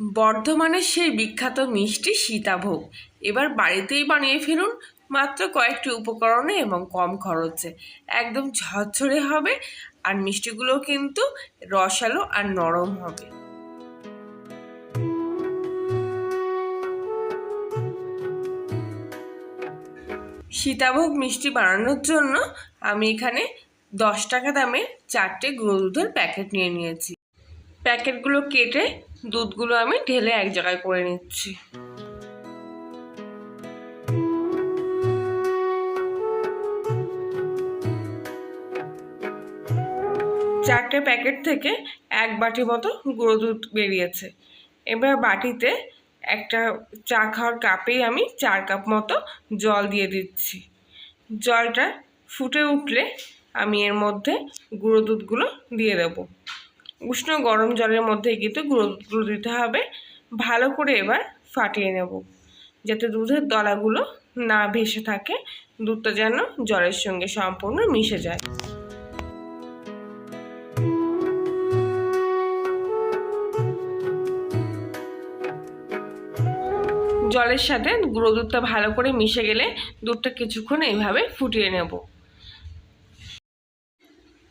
বর্ধমানের সেই বিখ্যাত মিষ্টি সীতাভোগ। এবার বাড়িতেই বানিয়ে ফেলুন মাত্র কয়েকটি উপকরণে এবং কম খরচে। একদম ঝরঝরে হবে আর মিষ্টিগুলো কিন্তু রসালো আর নরম হবে। সীতাভোগ মিষ্টি বানানোর জন্য আমি এখানে দশ টাকা দামের চারটে গুঁড়ো দুধের প্যাকেট নিয়ে নিয়েছি। প্যাকেটগুলো কেটে দুধগুলো আমি ঢেলে এক জায়গায় করে নিচ্ছি। চারটে প্যাকেট থেকে এক বাটি মতো গুঁড়ো দুধ বেরিয়েছে। এবার বাটিতে একটা চা খাওয়ার কাপেই আমি চার কাপ মতো জল দিয়ে দিচ্ছি। জলটা ফুটে উঠলে আমি এর মধ্যে গুঁড়ো দুধগুলো দিয়ে দেবো। উষ্ণ গরম জলের মধ্যে কিন্তু গুঁড়ো দিতে হবে। ভালো করে এবার ফাটিয়ে নেব, যাতে দুধের দলাগুলো না ভেসে থাকে। দুধটা যেন জলের সঙ্গে সম্পূর্ণ মিশে যায়। জলের সাথে গুঁড়ো দুধটা ভালো করে মিশে গেলে দুধটা কিছুক্ষণ এইভাবে ফুটিয়ে নেব।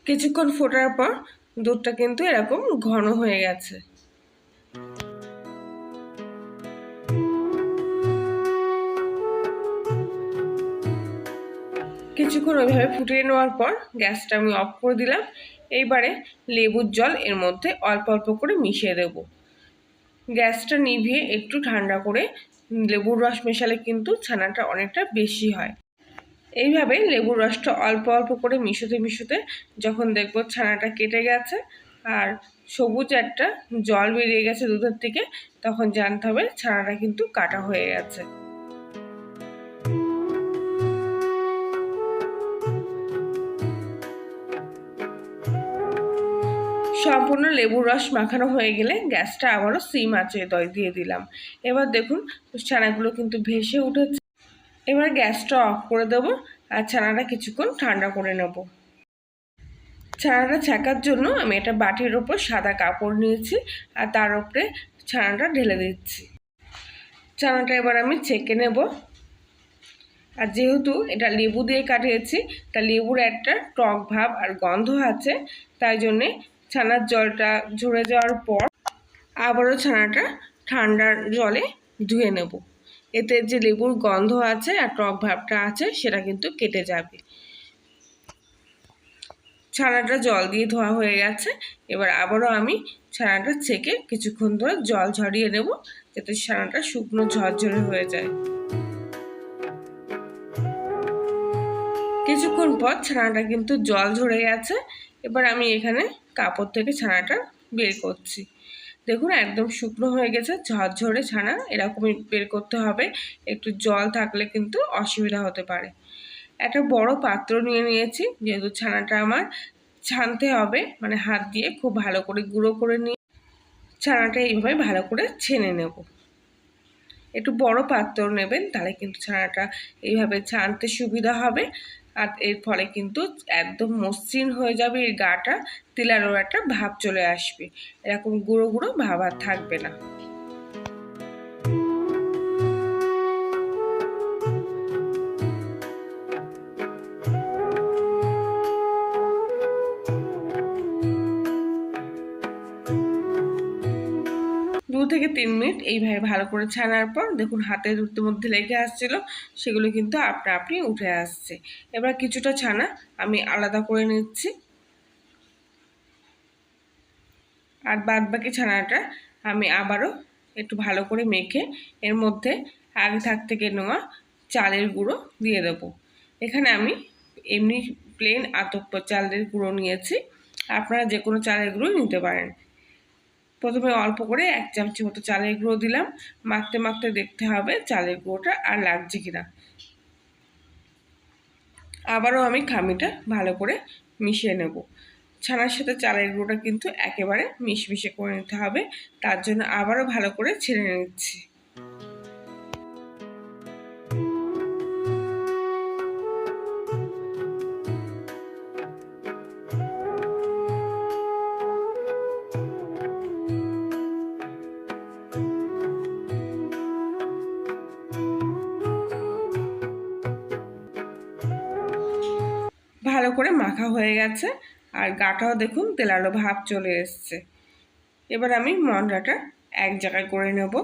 কিছুক্ষণ ফোটার পর দুধটা কিন্তু এরকম ঘন হয়ে গেছে। কিছুক্ষণ ওইভাবে ফুটিয়ে নেওয়ার পর গ্যাসটা আমি অফ করে দিলাম। এইবারে লেবুর জল এর মধ্যে অল্প অল্প করে মিশিয়ে দেব। গ্যাসটা নিভিয়ে একটু ঠান্ডা করে লেবুর রস মেশালে কিন্তু ছানাটা অনেকটা বেশি হয়। এইভাবে লেবুর রসটা অল্প অল্প করে মিশোতে মিশোতে যখন দেখব ছানাটা কেটে গেছে আর সবুজ একটা জল বেরিয়ে গেছে দুধের থেকে, তখন জানতে হবে ছানাটা কিন্তু কাটা হয়ে গেছে। সম্পূর্ণ লেবুর রস মাখানো হয়ে গেলে গ্যাসটা আবারও সিম আছে দই দিয়ে দিলাম। এবার দেখুন, ছানাগুলো কিন্তু ভেসে উঠেছে। এবার গ্যাসটা অফ করে দেবো আর ছানাটা কিছুক্ষণ ঠান্ডা করে নেব। ছানাটা ছাকার জন্য আমি একটা বাটির ওপর সাদা কাপড় নিয়েছি আর তার উপরে ছানাটা ঢেলে দিচ্ছি। ছানাটা এবার আমি ছেঁকে নেব। আর যেহেতু এটা লেবু দিয়ে কাটিয়েছি, তা লেবুর একটা টক ভাব আর গন্ধ আছে, তাই জন্যে ছানার জলটা ঝরে যাওয়ার পর আবারও ছানাটা ঠান্ডার জলে ধুয়ে নেব। এতে যে লেবুর গন্ধ আছে আর টক ভাবটা আছে, সেটা কিন্তু কেটে যাবে। ছানাটা জল দিয়ে ধোয়া হয়ে গেছে। এবার আবারও আমি ছানাটা ছেঁকে কিছুক্ষণ ধরে জল ঝরিয়ে নেব, যাতে ছানাটা শুকনো ঝরঝরে হয়ে যায়। কিছুক্ষণ পর ছানাটা কিন্তু জল ঝরে গেছে। এবার আমি এখানে কাপড় থেকে ছানাটা বের করছি। দেখুন, একদম শুকনো হয়ে গেছে, ঝরঝরে ছানা, এরকমই বের করতে হবে। একটু জল থাকলে কিন্তু অসুবিধা হতে পারে। একটা বড় পাত্র নিয়ে নিয়েছি, যেহেতু ছানাটা আমার, ছানতে হবে মানে হাত দিয়ে খুব ভালো করে গুঁড়ো করে নিয়ে ছানাটা এইভাবে ভালো করে ছেনে নেব। একটু বড় পাত্র নেবেন, তাহলে কিন্তু ছানাটা এইভাবে ছানতে সুবিধা হবে। আর এর ফলে কিন্তু একদম মসৃণ হয়ে যাবে এই গাটা, তিলানোর একটা ভাব চলে আসবে। এরকম গুঁড়ো গুঁড়ো ভাব আর থাকবে না। থেকে তিন মিনিট এইভাবে ভালো করে ছানার পর দেখুন হাতের মধ্যে লেগে আসছিল, সেগুলো কিন্তু আপনা আপনি উঠে আসছে। এবার কিছুটা ছানা আমি আলাদা করে নিচ্ছি। আর বাদ বাকি ছানাটা আমি আবারও একটু ভালো করে মেখে এর মধ্যে আগে থাক থেকে নেওয়া চালের গুঁড়ো দিয়ে দেবো। এখানে আমি এমনি প্লেন আতপ চালের গুঁড়ো নিয়েছি। আপনারা যে কোনো চালের গুঁড়ো নিতে পারেন। প্রথমে অল্প করে এক চামচি মতো চালের গুঁড়ো দিলাম। মাখতে মাখতে দেখতে হবে চালের গুঁড়োটা আর লাগছে কিনা। আবারও আমি খামিটা ভালো করে মিশিয়ে নেব। ছানার সাথে চালের গুঁড়োটা কিন্তু একেবারে মিশমিশে করে নিতে হবে। তার জন্য আবারও ভালো করে ছেড়ে নিচ্ছি। করে মাখা হয়ে গেছে। আর গাটাও দেখুন, তেলালো ভাব চলে এসছে। এবার আমি মন্ডাটা এক জায়গায় করে নেব।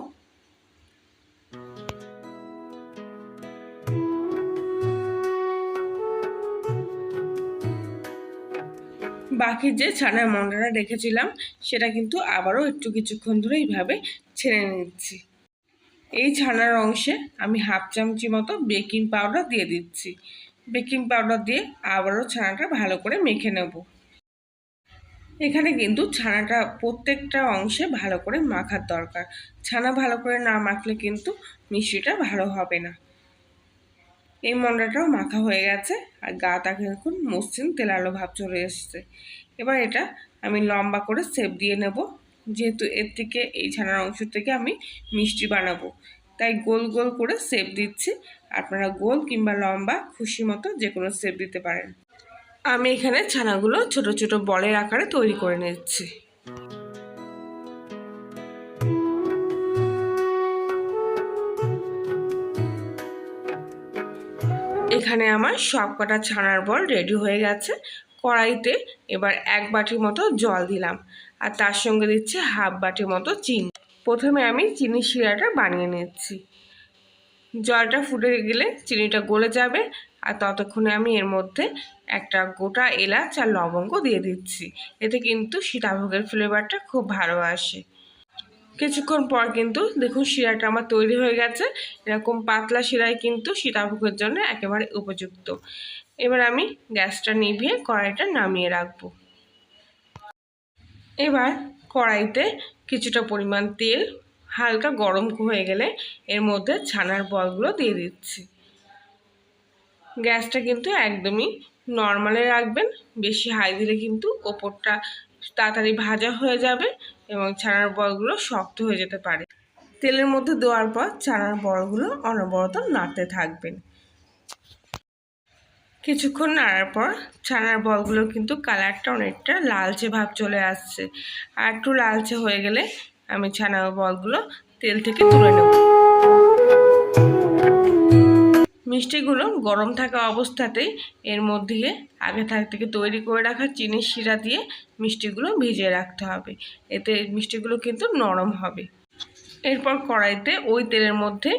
বাকি যে ছানার মন্ডাটা রেখেছিলাম, সেটা কিন্তু আবারও একটু কিছুক্ষণ ধরে এইভাবে ছেড়ে নিচ্ছি। এই ছানার অংশে আমি হাফ চামচি মতো বেকিং পাউডার দিয়ে দিচ্ছি। বেকিং পাউডার দিয়ে আবারও ছানাটা ভালো করে মেখে নেব। এখানে কিন্তু ছানাটা প্রত্যেকটা অংশে ভালো করে মাখার দরকার। ছানা ভালো করে না মাখলে কিন্তু মিষ্টিটা ভালো হবে না। এই মন্ডাটাও মাখা হয়ে গেছে আর গা গাটা কিন্তু মসৃণ তেলালো ভাব চলে এসছে। এবার এটা আমি লম্বা করে সেপ দিয়ে নেব। যেহেতু এর থেকে এই ছানার অংশ থেকে আমি মিষ্টি বানাবো। তাই গোল গোল করে সেপ দিচ্ছি। আপনারা গোল কিংবা লম্বা খুশি মতো যে কোনো সেপ দিতে পারেন। আমি এখানে ছানাগুলো ছোট ছোট বলের আকারে তৈরি করে নিচ্ছি। এখানে আমার সব কটা ছানার বল রেডি হয়ে গেছে। কড়াইতে এবার এক বাটির মতো জল দিলাম। আর তার সঙ্গে দিচ্ছি হাফ বাটির মতো চিনি। প্রথমে আমি চিনি শিরাটা বানিয়ে নিচ্ছি। জলটা ফুটে গেলে চিনিটা গলে যাবে আর ততক্ষণে আমি এর মধ্যে একটা গোটা এলাচ আর লবঙ্গ দিয়ে দিচ্ছি। এতে কিন্তু সীতাভোগের ফ্লেভারটা খুব ভালো আসে। কিছুক্ষণ পর কিন্তু দেখুন শিরাটা আমার তৈরি হয়ে গেছে। এরকম পাতলা শিরাই কিন্তু সীতাভোগের জন্য একেবারে উপযুক্ত। এবার আমি গ্যাসটা নিভিয়ে কড়াইটা নামিয়ে রাখব। এবার কড়াইতে কিছুটা পরিমাণ তেল, হালকা গরম হয়ে গেলে এর মধ্যে ছানার বলগুলো দিয়ে দিচ্ছি। গ্যাসটা কিন্তু একদমই নর্মালে রাখবেন, বেশি হাই দিলে কিন্তু ওপরটা তাড়াতাড়ি ভাজা হয়ে যাবে এবং ছানার বলগুলো শক্ত হয়ে যেতে পারে। তেলের মধ্যে দেওয়ার পর ছানার বলগুলো অনবরত নাড়তে থাকবেন। কিছুক্ষণ নাড়ার পর ছানার বলগুলো কিন্তু কালারটা অনেকটা লালচে ভাব চলে আসছে। আর একটু লালচে হয়ে গেলে আমি ছানার বলগুলো তেল থেকে তুলে নেব। মিষ্টিগুলো গরম থাকা অবস্থাতেই এর মধ্যে আগে থাক থেকে তৈরি করে রাখা চিনির শিরা দিয়ে মিষ্টিগুলো ভিজিয়ে রাখতে হবে। এতে মিষ্টিগুলো কিন্তু নরম হবে। এরপর কড়াইতে ওই তেলের মধ্যে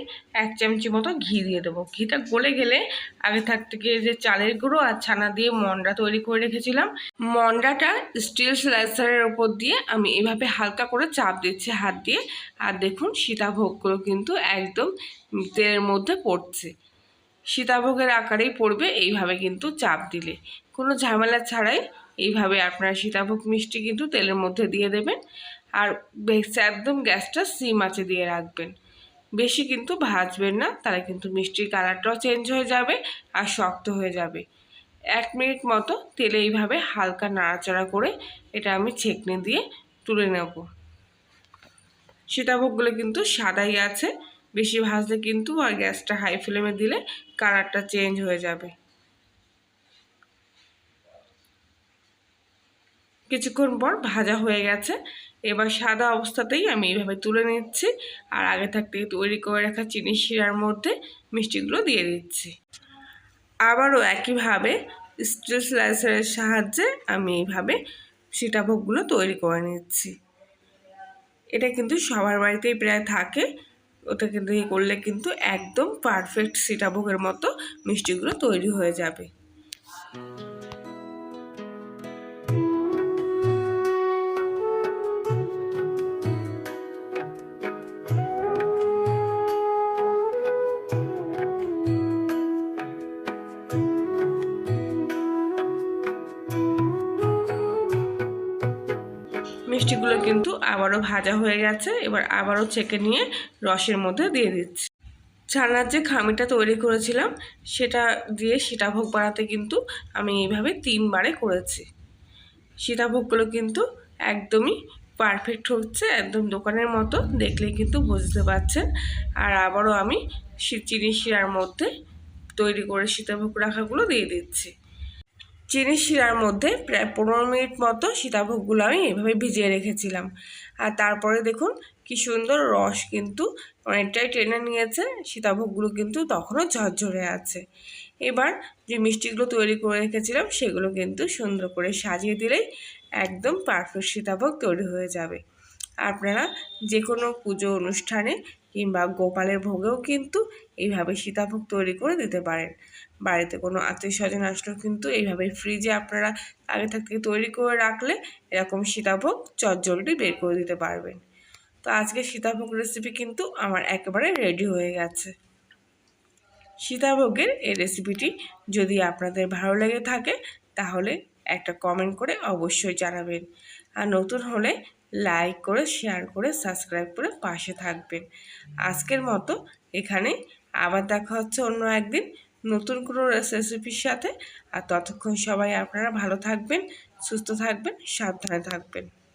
এক চামচি মতো ঘি দিয়ে দেবো। ঘিটা গলে গেলে আগে থাক থেকে যে চালের গুঁড়ো আর ছানা দিয়ে মন্ডা তৈরি করে রেখেছিলাম, মন্ডাটা স্টিল স্লাইসারের ওপর দিয়ে আমি এভাবে হালকা করে চাপ দিচ্ছি হাত দিয়ে। আর দেখুন সীতাভোগগুলো কিন্তু একদম তেলের মধ্যে পড়ছে। সীতাভোগের আকারেই পড়বে এইভাবে কিন্তু চাপ দিলে। কোনো ঝামেলা ছাড়াই এইভাবে আপনারা সীতাভোগ মিষ্টি কিন্তু তেলের মধ্যে দিয়ে দেবেন। আর একদম গ্যাসটা সিম আঁচে দিয়ে রাখবেন। বেশি কিন্তু ভাজবেন না, তাহলে কিন্তু মিষ্টির কালারটাও চেঞ্জ হয়ে যাবে আর শক্ত হয়ে যাবে। এক মিনিট মতো তেলে এইভাবে হালকা নাড়াচাড়া করে এটা আমি ছেঁকনে দিয়ে তুলে নেব। সীতাভোগগুলো কিন্তু সাদাই আছে, বেশি ভাজলে কিন্তু আর গ্যাসটা হাই ফ্লেমে দিলে কালারটা চেঞ্জ হয়ে যাবে। কিছুক্ষণ পর ভাজা হয়ে গেছে এবার সাদা অবস্থাতেই আমি এইভাবে তুলে নিচ্ছি আর আগে থাকতে তৈরি করে রাখা চিনি শিরার মধ্যে মিষ্টিগুলো দিয়ে দিচ্ছি। আবারও একইভাবে স্টিল স্লাইসারের সাহায্যে আমি এইভাবে সীতাভোগগুলো তৈরি করে নিচ্ছি। এটা কিন্তু সবার বাড়িতেই প্রায় থাকে। ওটা কিন্তু করলে কিন্তু একদম পারফেক্ট সীতাভোগের মতো মিষ্টিগুলো তৈরি হয়ে যাবে। মিষ্টিগুলো কিন্তু আবারও ভাজা হয়ে গেছে। এবার আবারও ছেঁকে নিয়ে রসের মধ্যে দিয়ে দিচ্ছি। ছানার যে খামিটা তৈরি করেছিলাম, সেটা দিয়ে সীতাভোগ বানাতে কিন্তু আমি এইভাবে তিনবারে করেছি। সীতাভোগগুলো কিন্তু একদমই পারফেক্ট হচ্ছে, একদম দোকানের মতো, দেখলেই কিন্তু বুঝতে পারছেন। আর আবারও আমি চিনি শিরার মধ্যে তৈরি করে সীতাভোগ রাখাগুলো দিয়ে দিচ্ছি। চিনি শিরার মধ্যে প্রায় পনেরো মিনিট মতো সীতাভোগগুলো আমি এভাবে ভিজিয়ে রেখেছিলাম। আর তারপরে দেখুন কি সুন্দর রস কিন্তু অনেকটাই টেনে নিয়েছে, সীতাভোগগুলো কিন্তু তখনও ঝরঝরে আছে। এবার যে মিষ্টিগুলো তৈরি করে রেখেছিলাম সেগুলো কিন্তু সুন্দর করে সাজিয়ে দিলেই একদম পারফেক্ট সীতাভোগ তৈরি হয়ে যাবে। আপনারা যে কোনো পুজো অনুষ্ঠানে কিংবা গোপালের ভোগেও কিন্তু এইভাবে সীতাভোগ তৈরি করে দিতে পারেন। বাড়িতে কোনো আত্মীয় স্বজন আসলেও কিন্তু এইভাবে ফ্রিজে আপনারা আগে থাকতে তৈরি করে রাখলে এরকম সীতাভোগ চটজলদি বের করে দিতে পারবেন। তো আজকে সীতাভোগ রেসিপি কিন্তু আমার একেবারে রেডি হয়ে গেছে। সীতাভোগের এই রেসিপিটি যদি আপনাদের ভালো লেগে থাকে, তাহলে একটা কমেন্ট করে অবশ্যই জানাবেন। আর নতুন হলে লাইক করে শেয়ার করে সাবস্ক্রাইব করে পাশে থাকবেন। আজকের মতো এখানে। আবার দেখা হচ্ছে অন্য একদিন নতুন কোনো রেসিপির সাথে। আর ততক্ষণ সবাই আপনারা ভালো থাকবেন, সুস্থ থাকবেন, সাবধানে থাকবেন।